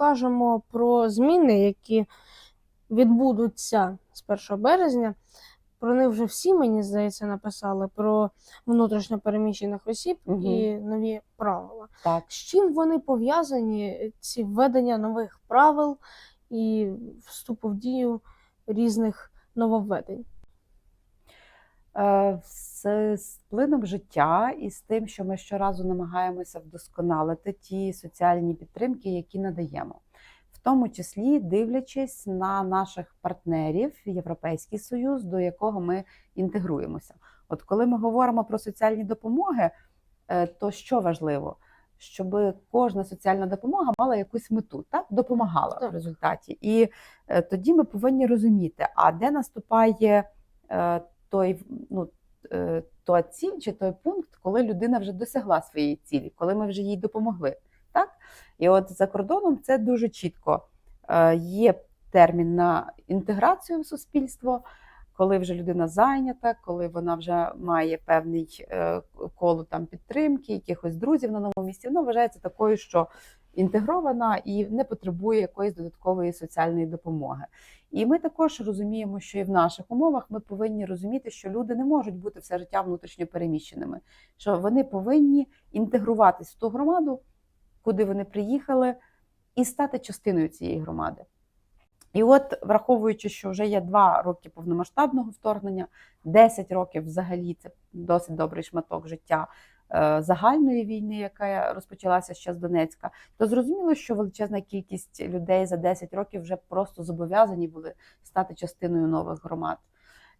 кажемо про зміни, які відбудуться з 1 березня, про них вже всі, мені здається, написали про внутрішньо переміщених осіб Мгм. і нові правила. Так. З чим вони пов'язані, ці введення нових правил і вступу в дію різних нововведень? Е, З з плином життя і з тим, що ми щоразу намагаємося вдосконалити ті соціальні підтримки, які надаємо, в тому числі дивлячись на наших партнерів Європейський Союз, до якого ми інтегруємося. От коли ми говоримо про соціальні допомоги, е, то що важливо? Щоб кожна соціальна допомога мала якусь мету, так допомагала Так. в результаті. І е, тоді ми повинні розуміти, а де наступає той ну, е, та ціль чи той пункт, коли людина вже досягла своєї цілі, коли ми вже їй допомогли. Так? І от за кордоном це дуже чітко. Е, Є термін на інтеграцію в суспільство, коли вже людина зайнята, коли вона вже має певний е, коло там підтримки, якихось друзів на новому місці, вона вважається такою, що інтегрована і не потребує якоїсь додаткової соціальної допомоги. І ми також розуміємо, що і в наших умовах ми повинні розуміти, що люди не можуть бути все життя внутрішньо переміщеними, що вони повинні інтегруватись в ту громаду, куди вони приїхали, і стати частиною цієї громади. І от, враховуючи, що вже є два роки повномасштабного вторгнення, 10 років взагалі це досить добрий шматок життя загальної війни, яка розпочалася ще з Донецька, то зрозуміло, що величезна кількість людей за 10 років вже просто зобов'язані були стати частиною нових громад.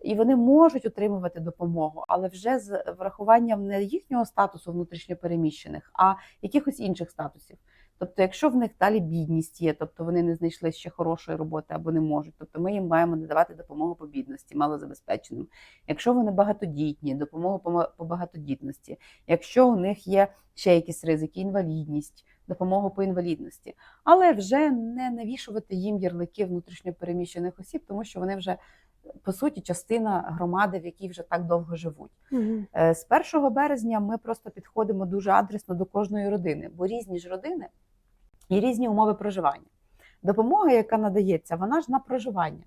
І вони можуть отримувати допомогу, але вже з врахуванням не їхнього статусу внутрішньопереміщених, а якихось інших статусів. Тобто, якщо в них далі бідність є, тобто вони не знайшли ще хорошої роботи або не можуть, тобто ми їм маємо надавати допомогу по бідності, малозабезпеченим. Якщо вони багатодітні, допомогу по багатодітності, якщо у них є ще якісь ризики, інвалідність, допомогу по інвалідності, але вже не навішувати їм ярлики внутрішньопереміщених осіб, тому що вони вже по суті частина громади, в якій вже так довго живуть. Угу. З 1 березня ми просто підходимо дуже адресно до кожної родини, бо різні ж родини і різні умови проживання. Допомога, яка надається, вона ж на проживання.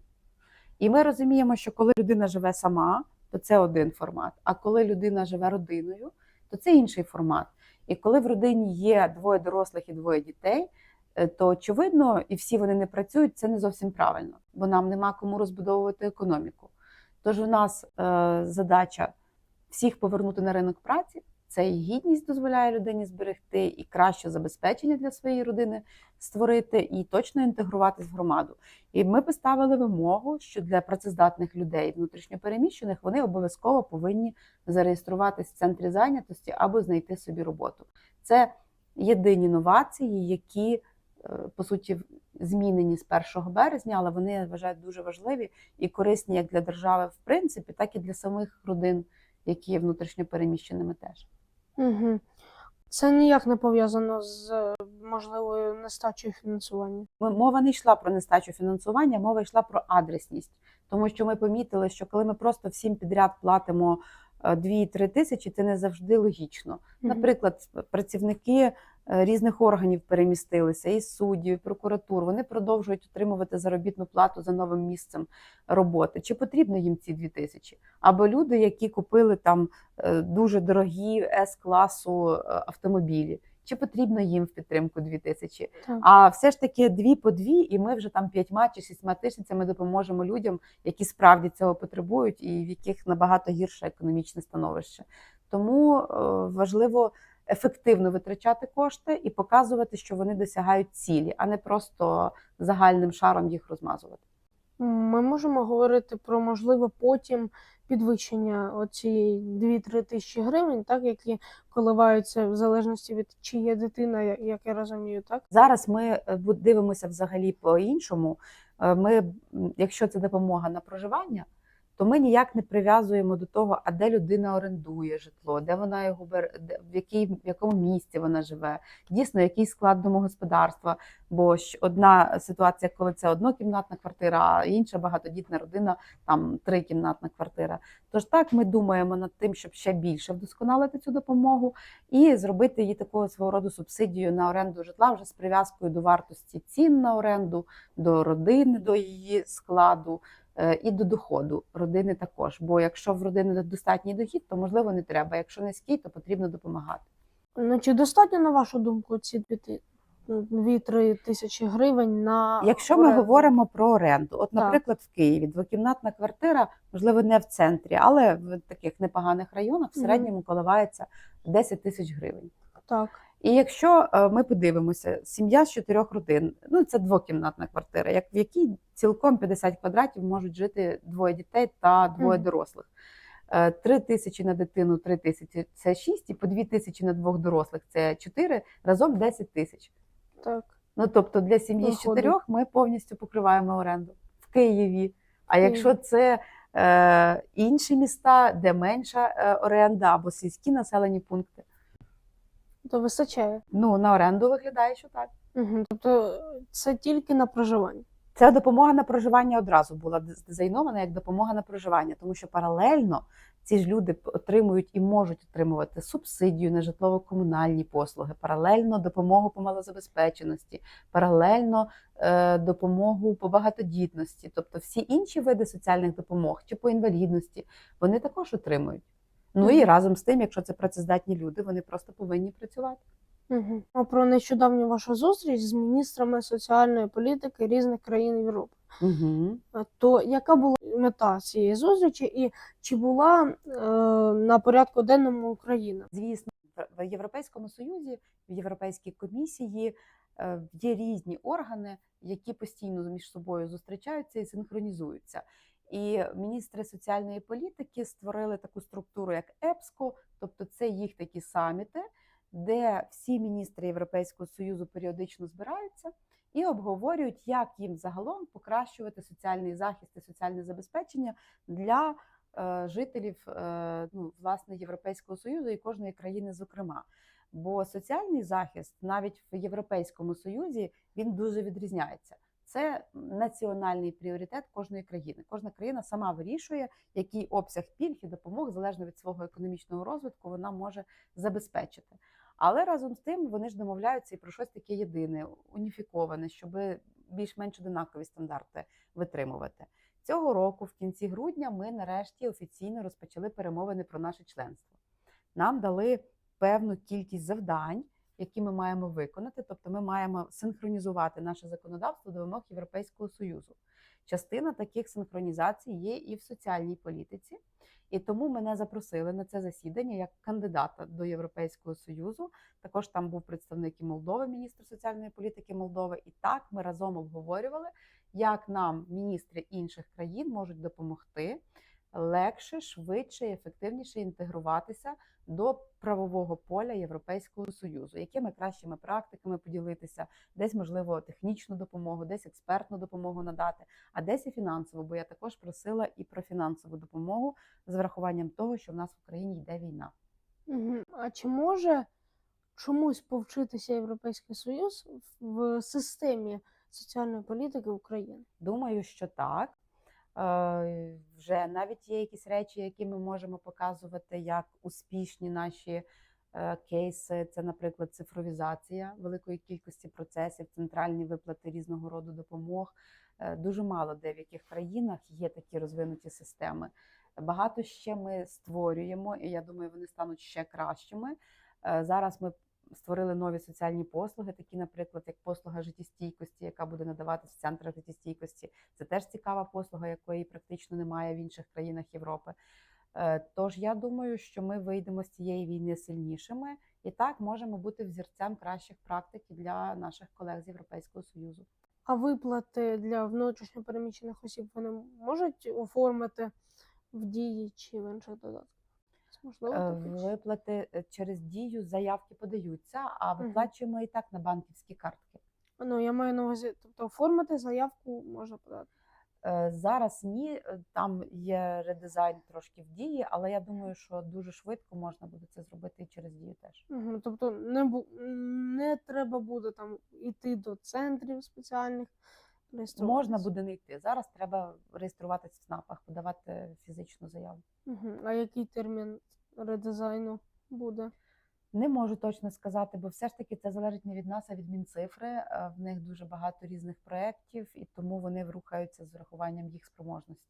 І ми розуміємо, що коли людина живе сама, то це один формат. А коли людина живе родиною, то це інший формат. І коли в родині є двоє дорослих і двоє дітей, е, то очевидно, і всі вони не працюють, це не зовсім правильно, бо нам нема кому розбудовувати економіку. Тож у нас е, задача всіх повернути на ринок праці. Це і гідність дозволяє людині зберегти, і краще забезпечення для своєї родини створити, і точно інтегруватись в громаду. І ми поставили вимогу, що для працездатних людей внутрішньопереміщених вони обов'язково повинні зареєструватись в центрі зайнятості або знайти собі роботу. Це єдині новації, які е, по суті змінені з 1 березня, але вони я вважаю дуже важливі і корисні як для держави в принципі, так і для самих родин, які є внутрішньо переміщеними теж. Угу. Це ніяк не пов'язано з е, можливою нестачею фінансування. Мова не йшла про нестачу фінансування, мова йшла про адресність. Тому що ми помітили, що коли ми просто всім підряд платимо 2-3 тисячі, це не завжди логічно. Наприклад, працівники е, різних органів перемістилися, і суддів, і прокуратур. Вони продовжують отримувати заробітну плату за новим місцем роботи. Чи потрібно їм ці 2 тисячі? Або люди, які купили там е, дуже дорогі С-класу е, автомобілі. Чи потрібно їм в підтримку 2 тисячі? А все ж таки дві по дві, і ми вже там п'ятьма чи шістьма тисячами допоможемо людям, які справді цього потребують, і в яких набагато гірше економічне становище. Тому е, важливо ефективно витрачати кошти і показувати, що вони досягають цілі, а не просто загальним шаром їх розмазувати. Ми можемо говорити про можливе потім підвищення оцієї 2-3 тисячі гривень, так, які коливаються в залежності від чи є дитина, як я розумію, так? Зараз ми е, дивимося взагалі по-іншому. Е, Ми, якщо це допомога на проживання, то ми ніяк не прив'язуємо до того, а де людина орендує житло, де вона його бере, в, якій, в якому місті вона живе, дійсно, який склад домогосподарства. Бо одна ситуація, коли це однокімнатна квартира, а інша багатодітна родина, там трикімнатна квартира. Тож так ми думаємо над тим, щоб ще більше вдосконалити цю допомогу і зробити її такого свого роду субсидією на оренду житла вже з прив'язкою до вартості цін на оренду, до родини, до її складу і до доходу родини також. Бо якщо в родини достатній дохід, то можливо не треба. Якщо низький, то потрібно допомагати. Ну, чи достатньо, на вашу думку, ці 2-3 тисячі гривень на Якщо ми оренду? говоримо про оренду, от, Так. наприклад, в Києві двокімнатна квартира, можливо, не в центрі, але в таких непоганих районах в середньому коливається 10 тисяч гривень. Так. І якщо е, ми подивимося, сім'я з чотирьох родин, ну це двокімнатна квартира, як в якій цілком 50 квадратів можуть жити двоє дітей та двоє дорослих. Е, Три тисячі на дитину, три тисячі це шість, і по дві тисячі на двох дорослих це чотири, разом 10 тисяч. Так. Ну тобто для сім'ї з чотирьох ми повністю покриваємо оренду в Києві. А якщо це е, інші міста, де менша е, оренда або сільські населені пункти, То вистачає. ну на оренду виглядає, що так. Угу. Тобто це тільки на проживання. Ця допомога на проживання одразу була дизайнована як допомога на проживання, тому що паралельно ці ж люди отримують і можуть отримувати субсидію на житлово-комунальні послуги, паралельно допомогу по малозабезпеченості, паралельно е, допомогу по багатодітності, тобто всі інші види соціальних допомог чи по інвалідності, вони також отримують. Ну і разом з тим, якщо це працездатні люди, вони просто повинні працювати. Угу. А про нещодавню вашу зустріч з міністрами соціальної політики різних країн Європи. Угу. То яка була мета цієї зустрічі, і чи була е, на порядку денному Україна? Звісно, в- в Європейському Союзі, в Європейській комісії е, є різні органи, які постійно між собою зустрічаються і синхронізуються. І міністри соціальної політики створили таку структуру, як ЕПСКО, тобто це їх такі саміти, де всі міністри Європейського Союзу періодично збираються і обговорюють, як їм загалом покращувати соціальний захист і соціальне забезпечення для е, жителів е, ну, власне Європейського Союзу і кожної країни, зокрема. Бо соціальний захист навіть в Європейському Союзі він дуже відрізняється. Це національний пріоритет кожної країни. Кожна країна сама вирішує, який обсяг пільг і допомог залежно від свого економічного розвитку вона може забезпечити. Але разом з тим вони ж домовляються і про щось таке єдине, уніфіковане, щоб більш-менш одинакові стандарти витримувати. Цього року, в кінці грудня, ми нарешті офіційно розпочали перемовини про наше членство. Нам дали певну кількість завдань, які ми маємо виконати. Тобто, ми маємо синхронізувати наше законодавство до вимог Європейського союзу. Частина таких синхронізацій є і в соціальній політиці, і тому мене запросили на це засідання як кандидата до Європейського союзу. Також там був представник і Молдови, міністр соціальної політики Молдови. І так ми разом обговорювали, як нам міністри інших країн можуть допомогти легше, швидше і ефективніше інтегруватися до правового поля Європейського союзу, якими кращими практиками поділитися, десь можливо технічну допомогу, десь експертну допомогу надати, а десь і фінансову. Бо я також просила і про фінансову допомогу з врахуванням того, що в нас в Україні йде війна. А чи може чомусь повчитися Європейський Союз в системі соціальної політики України? Думаю, що так. Вже навіть є якісь речі, які ми можемо показувати як успішні наші е, кейси. Це, наприклад, цифровізація великої кількості процесів, центральні виплати різного роду допомог. Е, Дуже мало де в яких країнах є такі розвинуті системи. Багато ще ми створюємо, і я думаю, вони стануть ще кращими. Е, Зараз ми створили нові соціальні послуги, такі, наприклад, як послуга життєстійкості, яка буде надаватися в центрах життєстійкості. Це теж цікава послуга, якої практично немає в інших країнах Європи. Е, Тож я думаю, що ми вийдемо з цієї війни сильнішими і так можемо бути взірцем кращих практик для наших колег з Європейського Союзу. А виплати для внутрішньо переміщених осіб вони можуть оформити в дії чи в інших додатках? Можливо Е, таке? Виплати е, через дію заявки подаються, а виплачуємо і так на банківські картки. Ну, я маю на увазі, тобто оформити заявку можна подати. Е, Зараз ні, там є редизайн трошки в дії, але я думаю, що дуже швидко можна буде це зробити і через дію теж. Угу. Тобто не, бу... не треба буде там іти до центрів спеціальних. Можна буде не йти. Зараз треба реєструватись в ЦНАПах, подавати фізичну заяву. Угу. А який термін редизайну буде? Не можу точно сказати, бо все ж таки це залежить не від нас, а від Мінцифри. Е, В них дуже багато різних проєктів, і тому вони рухаються з врахуванням їх спроможності.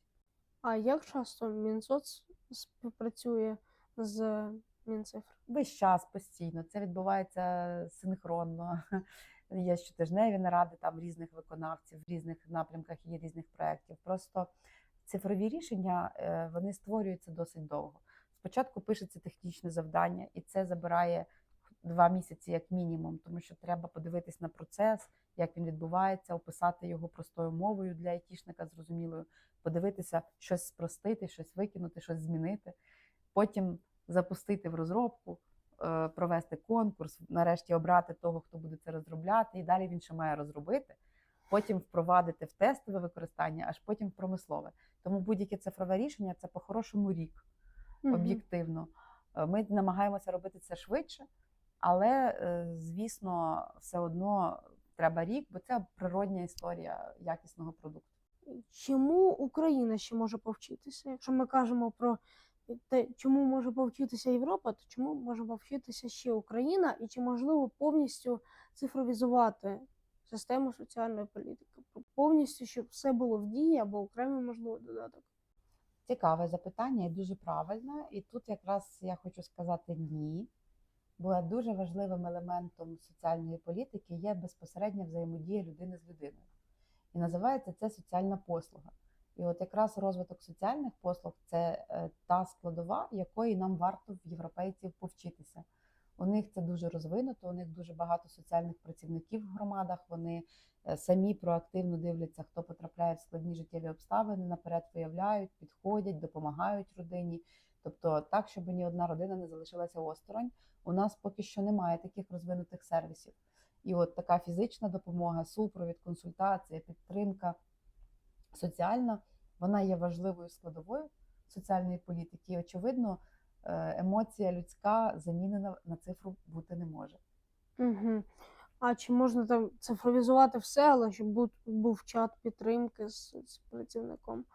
А як часто Мінсоц співпрацює з Мінцифр? Весь час постійно це відбувається синхронно. Є щотижневі наради там різних виконавців, в різних напрямках є різних проєктів. Просто цифрові рішення е, вони створюються досить довго. Спочатку пишеться технічне завдання, і це забирає два місяці як мінімум, тому що треба подивитись на процес, як він відбувається, описати його простою мовою для айтішника зрозумілою, подивитися, щось спростити, щось викинути, щось змінити. Потім запустити в розробку, провести конкурс, нарешті обрати того, хто буде це розробляти, і далі він ще має розробити. Потім впровадити в тестове використання, аж потім в промислове. Тому будь-яке цифрове рішення це по-хорошому рік об'єктивно. Е, Ми намагаємося робити це швидше, але, е, звісно, все одно треба рік, бо це природня історія якісного продукту. Чому Україна ще може повчитися? Якщо ми кажемо про те, чому може повчитися Європа, то чому може повчитися ще Україна, і чи можливо повністю цифровізувати систему соціальної політики? Повністю, щоб все було в дії або окремий можливо додаток. Цікаве запитання і дуже правильне. І тут якраз я хочу сказати ні. Бо дуже важливим елементом соціальної політики є безпосередня взаємодія людини з людиною. І називається це соціальна послуга. І от якраз розвиток соціальних послуг це е, та складова, якої нам варто в європейців повчитися. У них це дуже розвинуто, у них дуже багато соціальних працівників в громадах. Вони е, самі проактивно дивляться, хто потрапляє в складні життєві обставини, наперед виявляють, підходять, допомагають родині. Тобто, так, щоб ні одна родина не залишилася осторонь. У нас поки що немає таких розвинутих сервісів. І от така фізична допомога, супровід, консультація, підтримка соціальна, вона є важливою складовою соціальної політики. І, очевидно, е, емоція людська замінена на цифру бути не може. Угу. А чи можна там цифровізувати все, але щоб був, був чат підтримки з, з працівником?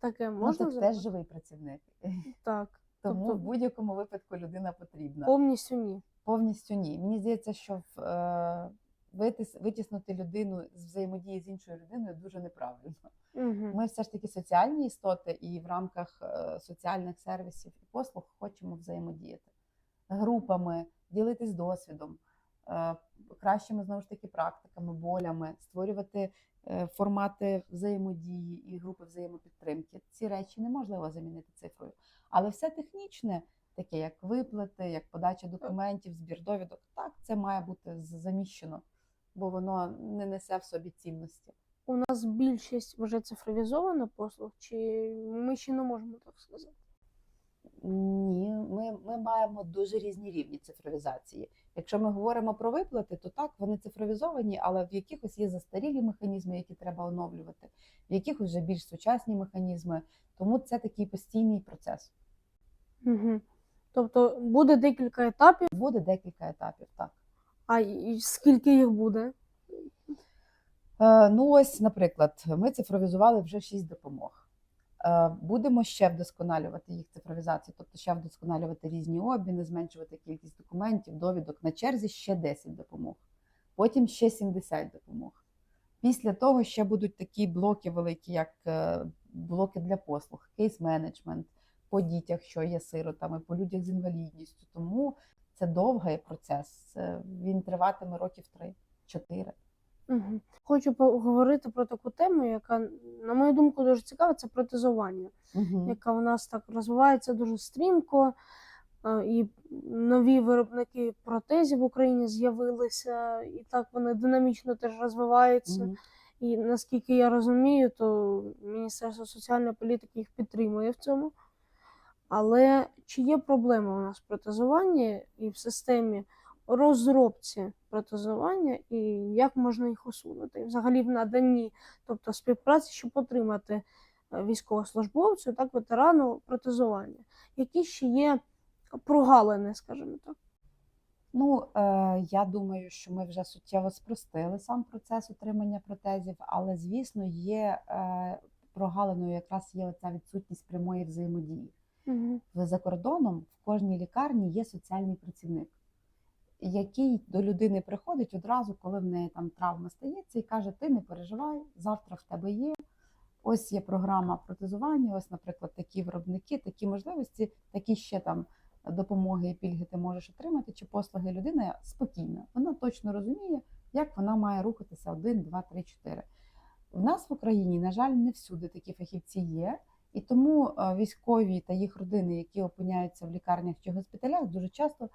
Таке Ну, можна це зробити? теж живий працівник. Так. Тому Тобто- в будь-якому випадку людина потрібна. Повністю ні. Повністю ні. Мені здається, що в, е, витіснути людину з взаємодії з іншою людиною дуже неправильно. Угу. Ми все ж таки соціальні істоти, і в рамках е, соціальних сервісів і послуг хочемо взаємодіяти групами, ділитись досвідом, е, кращими знову ж таки практиками, болями, створювати е, формати взаємодії і групи взаємопідтримки. Ці речі неможливо замінити цифрою. Але все технічне, таке як виплати, як подача документів, збір довідок, так це має бути заміщено, бо воно не несе в собі цінності. У нас більшість вже цифровізована послуг, чи ми ще не можемо так сказати? Ні, ми, ми маємо дуже різні рівні цифровізації. Якщо ми говоримо про виплати, то так вони цифровізовані, але в якихось є застарілі механізми, які треба оновлювати, в якихось вже більш сучасні механізми. Тому це такий постійний процес. Угу. Тобто буде декілька етапів, Буде декілька етапів. Так а скільки їх буде? е, ну ось, наприклад, ми цифровізували вже шість допомог. Е, Будемо ще вдосконалювати їх цифровізацію, тобто ще вдосконалювати різні обміни, зменшувати кількість документів, довідок на черзі ще 10 допомог, потім ще 70 допомог. Після того ще будуть такі блоки великі, як е, блоки для послуг, кейс-менеджмент по дітях, що є сиротами, по людях з інвалідністю. Тому це довгий процес. Він триватиме років 3-4. Угу. Хочу поговорити про таку тему, яка, на мою думку, дуже цікава, це протезування, Угу. яка у нас так розвивається дуже стрімко. е, І нові виробники протезів в Україні з'явилися, і так вони динамічно теж розвиваються. І наскільки я розумію, то Міністерство соціальної політики їх підтримує в цьому. Але чи є проблема у нас в протезуванні і в системі розробці протезування і як можна їх усунути? І Взагалі в наданні, тобто співпраці, щоб отримати е, військовослужбовцю, так, ветерану протезування. Які ще є прогалини, скажімо так? Ну, е, я думаю, що ми вже суттєво спростили сам процес отримання протезів, але звісно, є е, прогалиною якраз є оця відсутність прямої взаємодії. Угу. За кордоном в кожній лікарні є соціальний працівник, який до людини приходить одразу, коли в неї там травма стається, і каже: Ти не переживай, завтра в тебе є. Ось є програма протезування, ось, наприклад, такі виробники, такі можливості, такі ще там допомоги і пільги ти можеш отримати, чи послуги людина спокійна. Вона точно розуміє, як вона має рухатися один, два, три, чотири. В нас в Україні, на жаль, не всюди такі фахівці є. І тому е, військові та їх родини, які опиняються в лікарнях чи госпіталях, дуже часто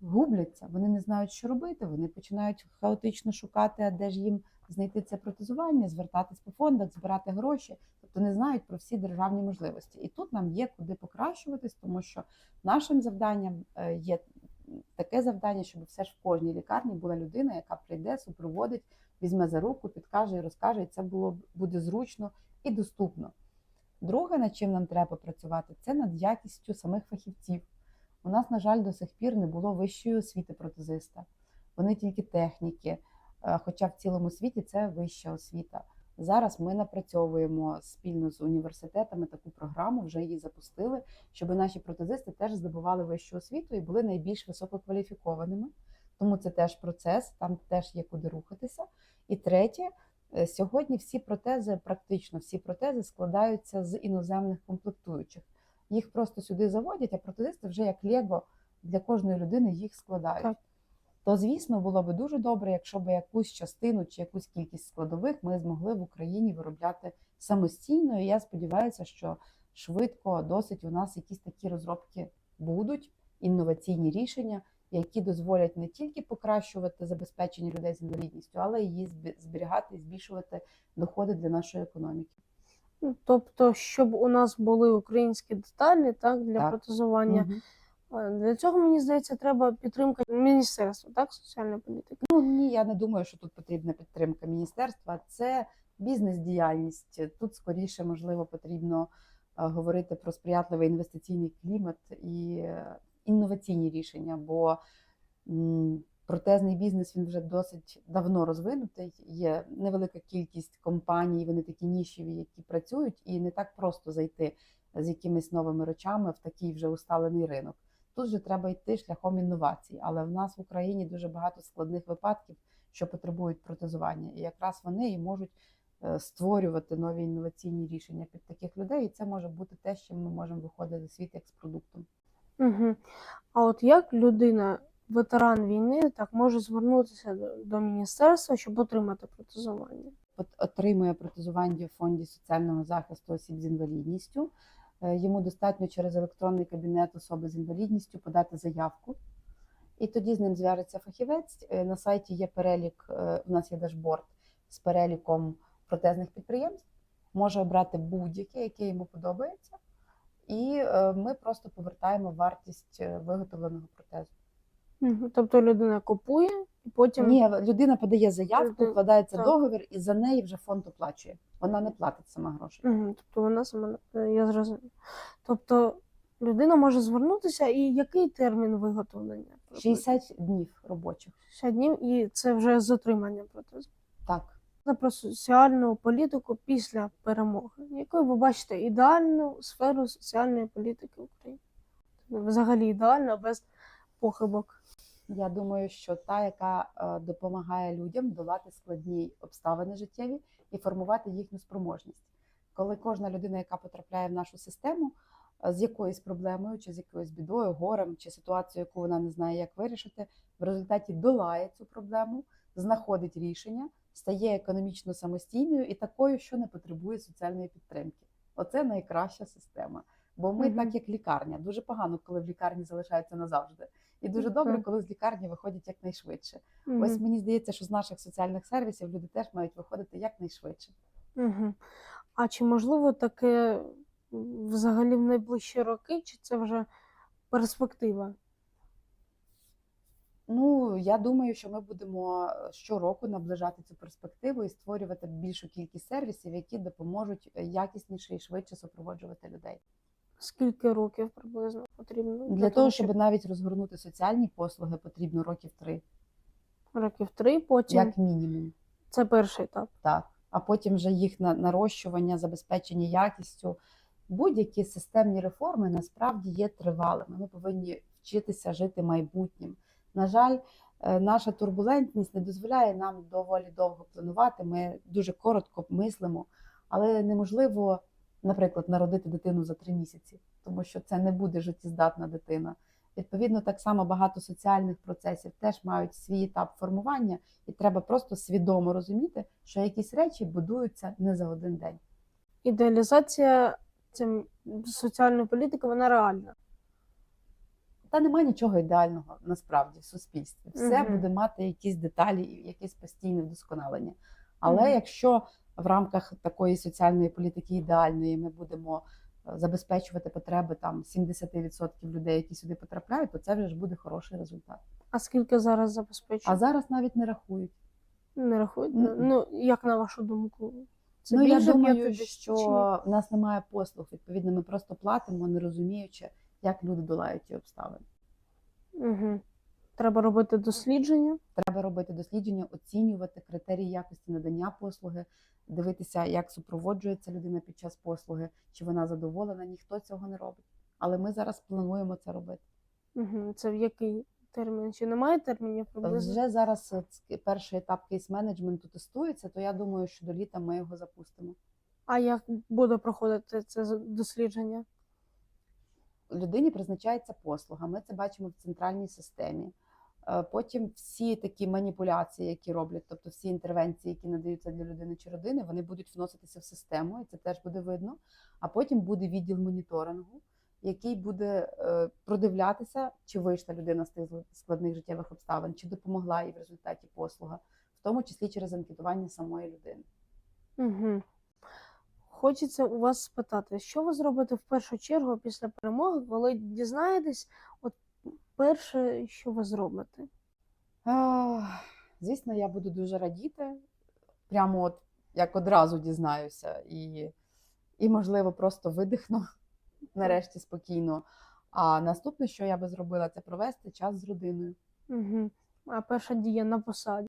губляться. Вони не знають, що робити. Вони починають хаотично шукати, а де ж їм знайти це протезування, звертатись по фондах, збирати гроші, тобто не знають про всі державні можливості. І тут нам є куди покращуватись, тому що нашим завданням е, є таке завдання, щоб все ж в кожній лікарні була людина, яка прийде, супроводить, візьме за руку, підкаже і розкаже, і це було буде зручно і доступно. Друге, над чим нам треба працювати, це над якістю самих фахівців. У нас, на жаль, до сих пір не було вищої освіти протезиста. Вони тільки техніки, е, хоча в цілому світі це вища освіта. Зараз ми напрацьовуємо спільно з університетами таку програму, вже її запустили, щоб наші протезисти теж здобували вищу освіту і були найбільш висококваліфікованими. Тому це теж процес, там теж є куди рухатися. І третє, сьогодні всі протези, практично всі протези складаються з іноземних комплектуючих. Їх просто сюди заводять, а протезисти вже як Лего для кожної людини їх складають. Так. То, звісно, було би дуже добре, якщо б якусь частину чи якусь кількість складових ми змогли в Україні виробляти самостійно. І я сподіваюся, що швидко досить у нас якісь такі розробки будуть, інноваційні рішення, які дозволять не тільки покращувати забезпечення людей з інвалідністю, але й її зберігати і збільшувати доходи для нашої економіки. Ну, Тобто, щоб у нас були українські деталі так, для Так. протезування. Е, Для цього, мені здається, треба підтримка міністерства так, соціальної політики. Ну ні, я не думаю, що тут потрібна підтримка міністерства. Це бізнес-діяльність. Тут скоріше можливо потрібно е, говорити про сприятливий інвестиційний клімат і е, інноваційні рішення. Бо протезний бізнес він вже досить давно розвинутий. Є невелика кількість компаній, вони такі нішеві, які працюють, і не так просто зайти з якимись новими речами в такий вже усталений ринок. Тут же треба йти шляхом інновацій, але в нас в Україні дуже багато складних випадків, що потребують протезування, і якраз вони і можуть е, створювати нові інноваційні рішення під таких людей, і це може бути те, чим ми можемо виходити в світ як з продуктом. Угу. А от як людина, ветеран війни, так може звернутися до, міністерства, щоб отримати протезування? От- отримує протезування в фонді соціального захисту осіб з інвалідністю. Е, Йому достатньо через електронний кабінет особи з інвалідністю подати заявку, і тоді з ним зв'яжеться фахівець. Е, На сайті є перелік, е, у нас є дашборд з переліком протезних підприємств. Може обрати будь-яке, яке йому подобається, і е, ми просто повертаємо вартість е, виготовленого протезу. Угу. Тобто людина купує і потім Ні, людина подає заявку, вкладається так. договір, і за неї вже фонд оплачує. Вона не платить сама гроші. Угу. Тобто вона сама е, я зрозуміла. Тобто людина може звернутися, і який термін виготовлення? 60 днів робочих. 60 днів, і це вже з отриманням протезу. Так. Це про соціальну політику після перемоги. Якою ви бачите ідеальну сферу соціальної політики в Україні? Взагалі ідеально, без похибок. Я думаю, що та, яка е, допомагає людям долати складні обставини життєві і формувати їхню спроможність. Коли кожна людина, яка потрапляє в нашу систему е, з якоюсь проблемою, чи з якоюсь бідою, горем, чи ситуацією, яку вона не знає, як вирішити, в результаті долає цю проблему, знаходить рішення, стає економічно самостійною і такою, що не потребує соціальної підтримки. Оце найкраща система. Бо ми, Мгм. так як лікарня, дуже погано, коли в лікарні залишаються назавжди. І дуже добре, коли з лікарні виходять якнайшвидше. Мгм. Ось мені здається, що з наших соціальних сервісів люди теж мають виходити якнайшвидше. Угу. А чи можливо таке взагалі в найближчі роки, чи це вже перспектива? Ну, я думаю, що ми будемо е, щороку наближати цю перспективу і створювати більшу кількість сервісів, які допоможуть е, якісніше і швидше супроводжувати людей. Скільки років приблизно потрібно? Для того, щоб навіть розгорнути соціальні послуги, потрібно років три, років три, потім як мінімум. це перший етап. Так. А потім вже їх на нарощування, забезпечення якістю. Будь-які системні реформи насправді є тривалими. Ми повинні вчитися жити майбутнім. На жаль, е, наша турбулентність не дозволяє нам доволі довго планувати. Ми дуже коротко мислимо, але неможливо, наприклад, народити дитину за три місяці, тому що це не буде життєздатна дитина. Відповідно, так само багато соціальних процесів теж мають свій етап формування, і треба просто свідомо розуміти, що якісь речі будуються не за один день. Ідеалізація цим соціальної політики вона реальна. Та немає нічого ідеального насправді в суспільстві. Все Мгм. буде мати якісь деталі, і якесь постійне вдосконалення. Але Мгм. якщо в рамках такої соціальної політики ідеальної ми будемо е, забезпечувати потреби там 70% людей, які сюди потрапляють, то це вже ж буде хороший результат. А скільки зараз забезпечують? А зараз навіть не рахують. Не рахують? Мгм. Ну, як на вашу думку? Це ну я думаю, що в нас немає послуг. Відповідно, ми просто платимо, не розуміючи, як люди долають ті обставини. Угу. Треба робити дослідження. Треба робити дослідження, оцінювати критерії якості надання послуги, дивитися, як супроводжується людина під час послуги, чи вона задоволена. Ніхто цього не робить. Але ми зараз плануємо це робити. Угу. Це в який термін? Чи немає термінів приблизно? Вже зараз е, перший етап кейс-менеджменту тестується, то я думаю, що до літа ми його запустимо. А як буде проходити це дослідження? Людині призначається послуга. Ми це бачимо в центральній системі. Е, Потім всі такі маніпуляції, які роблять, тобто всі інтервенції, які надаються для людини чи родини, вони будуть вноситися в систему, і це теж буде видно. А потім буде відділ моніторингу, який буде е, продивлятися, чи вийшла людина з тих складних життєвих обставин, чи допомогла їй в результаті послуга, в тому числі через анкетування самої людини. Угу. Хочеться у вас спитати, що ви зробите в першу чергу після перемоги, коли дізнаєтесь, от перше, що ви зробите? Ах, Звісно, я буду дуже радіти. Прямо от як одразу дізнаюся, і, і можливо, просто видихну нарешті спокійно. А наступне, що я би зробила, це провести час з родиною. Угу. А перша дія на посаді.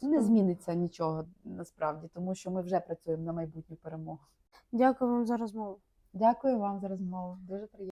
Не зміниться нічого насправді, тому що ми вже працюємо на майбутню перемогу. Дякую вам за розмову. Дякую вам за розмову. Дуже приємно.